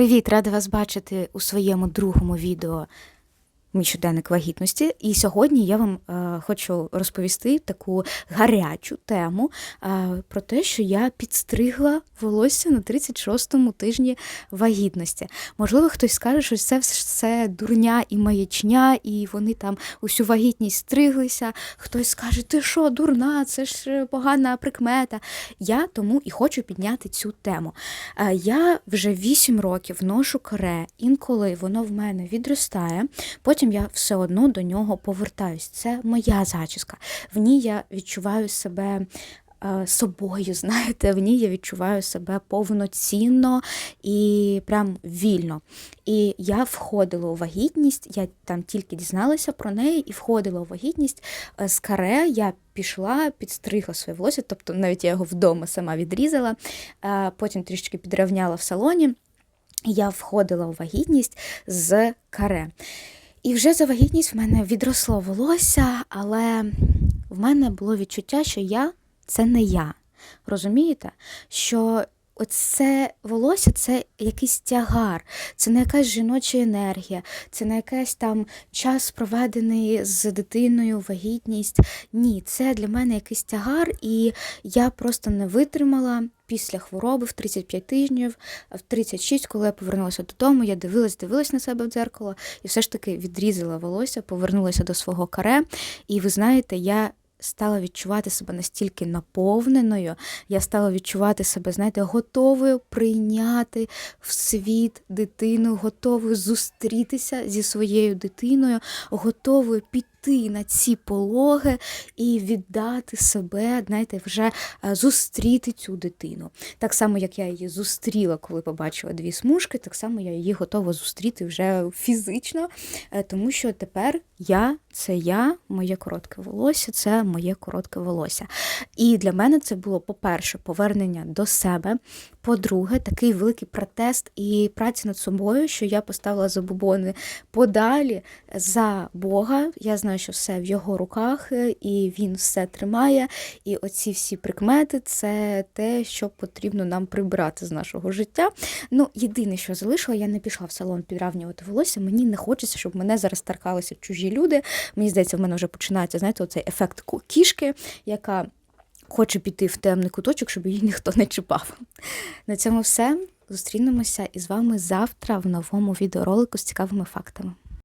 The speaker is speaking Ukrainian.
Привіт, рада вас бачити у своєму другому відео Мій щоденник вагітності. І сьогодні я вам е, хочу розповісти таку гарячу тему е, про те, що я підстригла волосся на 36-му тижні вагітності. Можливо, хтось скаже, що це все дурня і маячня, і вони там усю вагітність стриглися. Хтось скаже, ти що, дурна, це ж е, погана прикмета. Я тому і хочу підняти цю тему. Е, Я вже 8 років ношу каре, інколи воно в мене відростає. Потім я все одно до нього повертаюсь. Це моя зачіска. В ній я відчуваю себе. Е, Собою, знаєте, в ній я відчуваю себе повноцінно і прям вільно. І я входила у вагітність, я там тільки дізналася про неї і входила у вагітність е, з каре. Я пішла, підстригла своє волосся, тобто навіть я його вдома сама відрізала, е, потім трішки підрівняла в салоні. Я входила у вагітність з каре. І вже за вагітність в мене відросло волосся, але в мене було відчуття, що я це не я. Розумієте? Що оце волосся це якийсь тягар, це не якась жіноча енергія, це не якийсь там час, проведений з дитиною, вагітність. Ні, це для мене якийсь тягар, і я просто не витримала. Після хвороби в 35 тижнів, в 36, коли я повернулася додому, я дивилась, дивилась на себе в дзеркало і все ж таки відрізала волосся, повернулася до свого каре. І ви знаєте, я стала відчувати себе настільки наповненою, я стала відчувати себе, знаєте, готовою прийняти в світ дитину, готовою зустрітися зі своєю дитиною, готовою піти на ці пологи і віддати себе, знаєте, вже е, зустріти цю дитину. Так само, як я її зустріла, коли побачила дві смужки, так само я її готова зустріти вже фізично, е, тому що тепер я це я, моє коротке волосся, це моє коротке волосся. І для мене це було, по-перше, повернення до себе. По-друге, такий великий протест і праця над собою, що я поставила забобони подалі за Бога. Я знаю, що все в його руках, е, і він все тримає. І оці всі прикмети це те, що потрібно нам прибрати з нашого життя. Ну, єдине, що залишила, я не пішла в салон підравнювати волосся. Мені не хочеться, щоб мене зараз таркалися чужі люди. Мені здається, в мене вже починається знаєте, оцей ефект кішки, яка хоче піти в темний куточок, щоб її ніхто не чіпав. На цьому все. Зустрінемося із вами завтра в новому відеоролику з цікавими фактами.